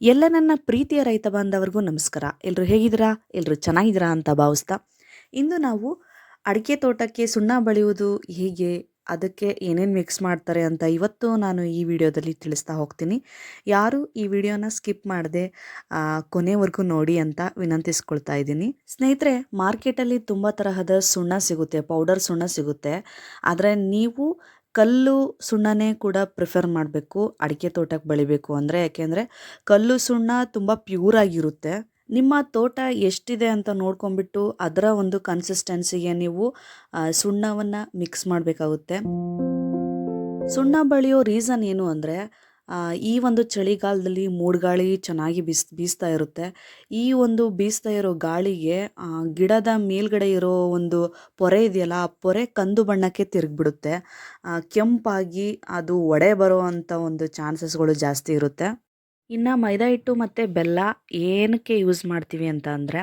ಎಲ್ಲ ನನ್ನ ಪ್ರೀತಿಯ ರೈತ ಬಾಂಧವರಿಗೂ ನಮಸ್ಕಾರ. ಎಲ್ಲರೂ ಹೇಗಿದ್ದೀರಾ? ಎಲ್ಲರೂ ಚೆನ್ನಾಗಿದ್ದೀರಾ ಅಂತ ಭಾವಿಸ್ತಾ. ಇಂದು ನಾವು ಅಡಿಕೆ ತೋಟಕ್ಕೆ ಸುಣ್ಣ ಬಳಿಯುವುದು ಹೇಗೆ? ಅದಕ್ಕೆ ಏನೇನು ಮಿಕ್ಸ್ ಮಾಡ್ತಾರೆ ಅಂತ ಇವತ್ತು ನಾನು ಈ ವಿಡಿಯೋದಲ್ಲಿ ತಿಳಿಸ್ತಾ ಹೋಗ್ತೀನಿ. ಯಾರು ಈ ವಿಡಿಯೋನ ಸ್ಕಿಪ್ ಮಾಡದೆ ಕೊನೆವರೆಗೂ ನೋಡಿ ಅಂತ ವಿನಂತಿಸ್ಕೊಳ್ತಾ ಇದ್ದೀನಿ. ಸ್ನೇಹಿತರೆ ಮಾರ್ಕೆಟಲ್ಲಿ ತುಂಬ ತರಹದ ಸುಣ್ಣ ಸಿಗುತ್ತೆ ಪೌಡರ್ ಸುಣ್ಣ ಸಿಗುತ್ತೆ. ಆದರೆ ನೀವು ಕಲ್ಲು ಸುಣ್ಣನೇ ಕೂಡ ಪ್ರಿಫರ್ ಮಾಡಬೇಕು, ಅಡಿಕೆ ತೋಟಕ್ಕೆ ಬೆಳಿಬೇಕು ಅಂದರೆ. ಯಾಕೆಂದರೆ ಕಲ್ಲು ಸುಣ್ಣ ತುಂಬ ಪ್ಯೂರ್ ಆಗಿರುತ್ತೆ. ನಿಮ್ಮ ತೋಟ ಎಷ್ಟಿದೆ ಅಂತ ನೋಡ್ಕೊಂಡ್ಬಿಟ್ಟು ಅದರ ಒಂದು ಕನ್ಸಿಸ್ಟೆನ್ಸಿಗೆ ನೀವು ಸುಣ್ಣವನ್ನು ಮಿಕ್ಸ್ ಮಾಡಬೇಕಾಗುತ್ತೆ. ಸುಣ್ಣ ಬಳಿಯೋ ರೀಸನ್ ಏನು ಅಂದರೆ ಈ ಒಂದು ಚಳಿಗಾಲದಲ್ಲಿ ಮೂಡ್ಗಾಳಿ ಚೆನ್ನಾಗಿ ಬೀಸ್, ಬೀಸ್ತಾ ಇರುತ್ತೆ. ಈ ಒಂದು ಬೀಸ್ತಾ ಇರೋ ಗಾಳಿಗೆ ಗಿಡದ ಮೇಲ್ಗಡೆ ಇರೋ ಒಂದು ಪೊರೆ ಇದೆಯಲ್ಲ, ಆ ಪೊರೆ ಕಂದು ಬಣ್ಣಕ್ಕೆ ತಿರುಗಿಬಿಡುತ್ತೆ. ಕೆಂಪಾಗಿ ಅದು ಒಡೆ ಬರೋ ಒಂದು ಚಾನ್ಸಸ್ಗಳು ಜಾಸ್ತಿ ಇರುತ್ತೆ. ಇನ್ನು ಮೈದಾ ಹಿಟ್ಟು ಮತ್ತು ಬೆಲ್ಲ ಏನಕ್ಕೆ ಯೂಸ್ ಮಾಡ್ತೀವಿ ಅಂತ ಅಂದರೆ,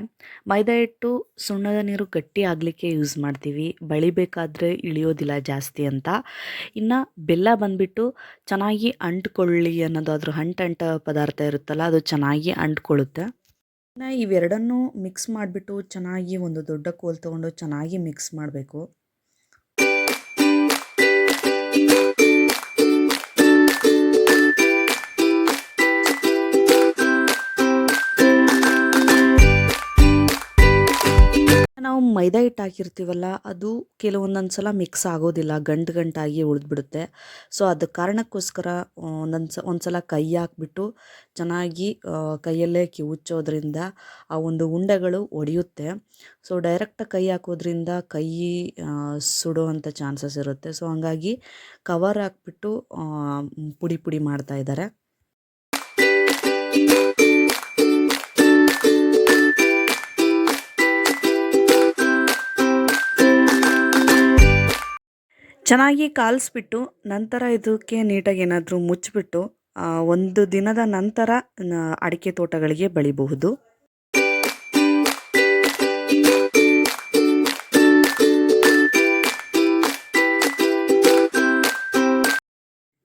ಮೈದಾ ಹಿಟ್ಟು ಸುಣ್ಣದ ನೀರು ಗಟ್ಟಿ ಆಗಲಿಕ್ಕೆ ಯೂಸ್ ಮಾಡ್ತೀವಿ. ಬಳಿಬೇಕಾದ್ರೆ ಇಳಿಯೋದಿಲ್ಲ ಜಾಸ್ತಿ ಅಂತ. ಇನ್ನು ಬೆಲ್ಲ ಬಂದುಬಿಟ್ಟು ಚೆನ್ನಾಗಿ ಅಂಟ್ಕೊಳ್ಳಿ ಅನ್ನೋದು ಅದ್ರ ಅಂಟಂಟ ಪದಾರ್ಥ ಇರುತ್ತಲ್ಲ, ಅದು ಚೆನ್ನಾಗಿ ಅಂಟ್ಕೊಳ್ಳುತ್ತೆ. ಇನ್ನು ಇವೆರಡನ್ನೂ ಮಿಕ್ಸ್ ಮಾಡಿಬಿಟ್ಟು ಚೆನ್ನಾಗಿ ಒಂದು ದೊಡ್ಡ ಕೋಲ್ ತೊಗೊಂಡು ಚೆನ್ನಾಗಿ ಮಿಕ್ಸ್ ಮಾಡಬೇಕು. ನಾವು ಮೈದಾ ಹಿಟ್ಟು ಹಾಕಿರ್ತೀವಲ್ಲ, ಅದು ಕೆಲವೊಂದೊಂದು ಸಲ ಮಿಕ್ಸ್ ಆಗೋದಿಲ್ಲ, ಗಂಟು ಗಂಟಾಗಿ ಉಳಿದ್ಬಿಡುತ್ತೆ. ಸೊ ಅದು ಕಾರಣಕ್ಕೋಸ್ಕರ ಒಂದೊಂದು ಸ ಒಂದು ಸಲ ಕೈ ಹಾಕ್ಬಿಟ್ಟು ಚೆನ್ನಾಗಿ ಕೈಯಲ್ಲೇ ಕಿವುಚೋದ್ರಿಂದ ಆ ಒಂದು ಉಂಡೆಗಳು ಒಡೆಯುತ್ತೆ. ಸೊ ಡೈರೆಕ್ಟಾಗಿ ಕೈ ಹಾಕೋದ್ರಿಂದ ಕೈ ಸುಡುವಂಥ ಚಾನ್ಸಸ್ ಇರುತ್ತೆ. ಸೊ ಹಂಗಾಗಿ ಕವರ್ ಹಾಕ್ಬಿಟ್ಟು ಪುಡಿ ಪುಡಿ ಮಾಡ್ತಾ ಇದ್ದಾರೆ. ಚೆನ್ನಾಗಿ ಕಾಲಿಸ್ಬಿಟ್ಟು ನಂತರ ಇದಕ್ಕೆ ನೀಟಾಗಿ ಏನಾದರೂ ಮುಚ್ಚಿಬಿಟ್ಟು ಒಂದು ದಿನದ ನಂತರ ಅಡಿಕೆ ತೋಟಗಳಿಗೆ ಬೆಳಿಬಹುದು.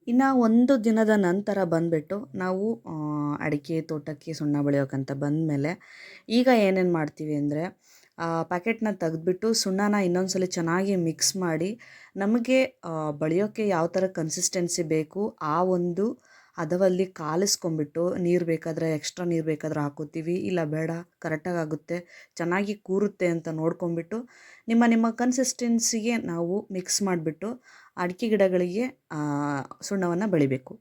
ಇನ್ನು ಒಂದು ದಿನದ ನಂತರ ಬಂದ್ಬಿಟ್ಟು ನಾವು ಅಡಿಕೆ ತೋಟಕ್ಕೆ ಸುಣ್ಣ ಬೆಳೆಯೋಕ್ಕಂತ ಬಂದಮೇಲೆ, ಈಗ ಏನೇನು ಮಾಡ್ತೀವಿ ಅಂದರೆ ಪ್ಯಾಕೆಟ್ನ ತೆಗೆದ್ಬಿಟ್ಟು ಸುಣ್ಣನ ಇನ್ನೊಂದು ಸಲ ಚೆನ್ನಾಗಿ ಮಿಕ್ಸ್ ಮಾಡಿ ನಮಗೆ ಬಳಿಯೋಕ್ಕೆ ಯಾವ ಥರ ಕನ್ಸಿಸ್ಟೆನ್ಸಿ ಬೇಕು, ಆ ಒಂದು ಅದವಲ್ಲಿ ಕಾಲಿಸ್ಕೊಂಬಿಟ್ಟು ನೀರು ಬೇಕಾದರೆ ಎಕ್ಸ್ಟ್ರಾ ನೀರು ಬೇಕಾದರೆ ಹಾಕೋತೀವಿ, ಇಲ್ಲ ಬೇಡ ಕರೆಕ್ಟಾಗಿ ಆಗುತ್ತೆ, ಚೆನ್ನಾಗಿ ಕೂರುತ್ತೆ ಅಂತ ನೋಡ್ಕೊಂಬಿಟ್ಟು ನಿಮ್ಮ ನಿಮ್ಮ ಕನ್ಸಿಸ್ಟೆನ್ಸಿಗೆ ನಾವು ಮಿಕ್ಸ್ ಮಾಡಿಬಿಟ್ಟು ಅಡಿಕೆ ಗಿಡಗಳಿಗೆ ಸುಣ್ಣವನ್ನು ಬೆಳಿಬೇಕು.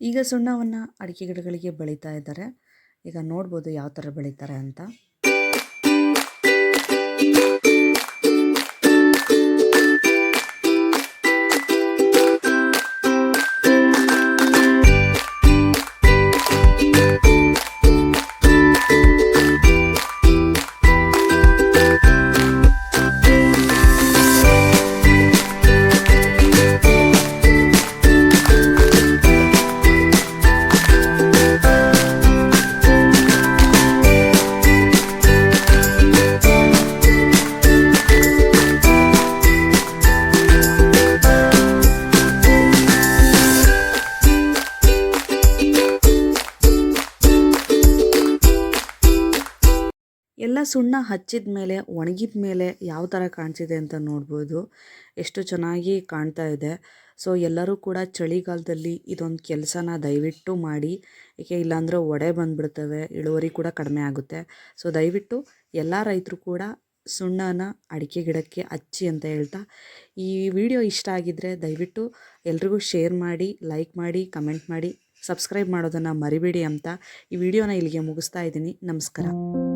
ಈಗ ಸುಣ್ಣವನ್ನು ಅಡಿಕೆ ಗಿಡಗಳಿಗೆ ಬೆಳೀತಾ ಇದ್ದಾರೆ. ಈಗ ನೋಡ್ಬೋದು ಯಾವ ಥರ ಬೆಳೀತಾರೆ ಅಂತ. ಸುಣ್ಣ ಹಚ್ಚಿದ ಮೇಲೆ ಒಣಗಿದ ಮೇಲೆ ಯಾವ ಥರ ಕಾಣಿಸಿದೆ ಅಂತ ನೋಡ್ಬೋದು. ಎಷ್ಟು ಚೆನ್ನಾಗಿ ಕಾಣ್ತಾ ಇದೆ. ಸೊ, ಎಲ್ಲರೂ ಕೂಡ ಚಳಿಗಾಲದಲ್ಲಿ ಇದೊಂದು ಕೆಲಸನ ದಯವಿಟ್ಟು ಮಾಡಿ. ಏಕೆ, ಇಲ್ಲಾಂದರೆ ಒಡೆ ಬಂದುಬಿಡ್ತವೆ, ಇಳುವರಿ ಕೂಡ ಕಡಿಮೆ ಆಗುತ್ತೆ. ಸೊ, ದಯವಿಟ್ಟು ಎಲ್ಲ ರೈತರು ಕೂಡ ಸುಣ್ಣನ ಅಡಿಕೆ ಗಿಡಕ್ಕೆ ಹಚ್ಚಿ ಅಂತ ಹೇಳ್ತಾ, ಈ ವಿಡಿಯೋ ಇಷ್ಟ ಆಗಿದ್ದರೆ ದಯವಿಟ್ಟು ಎಲ್ರಿಗೂ ಶೇರ್ ಮಾಡಿ, ಲೈಕ್ ಮಾಡಿ, ಕಮೆಂಟ್ ಮಾಡಿ, ಸಬ್ಸ್ಕ್ರೈಬ್ ಮಾಡೋದನ್ನು ಮರಿಬೇಡಿ ಅಂತ ಈ ವಿಡಿಯೋನ ಇಲ್ಲಿಗೆ ಮುಗಿಸ್ತಾ ಇದ್ದೀನಿ. ನಮಸ್ಕಾರ.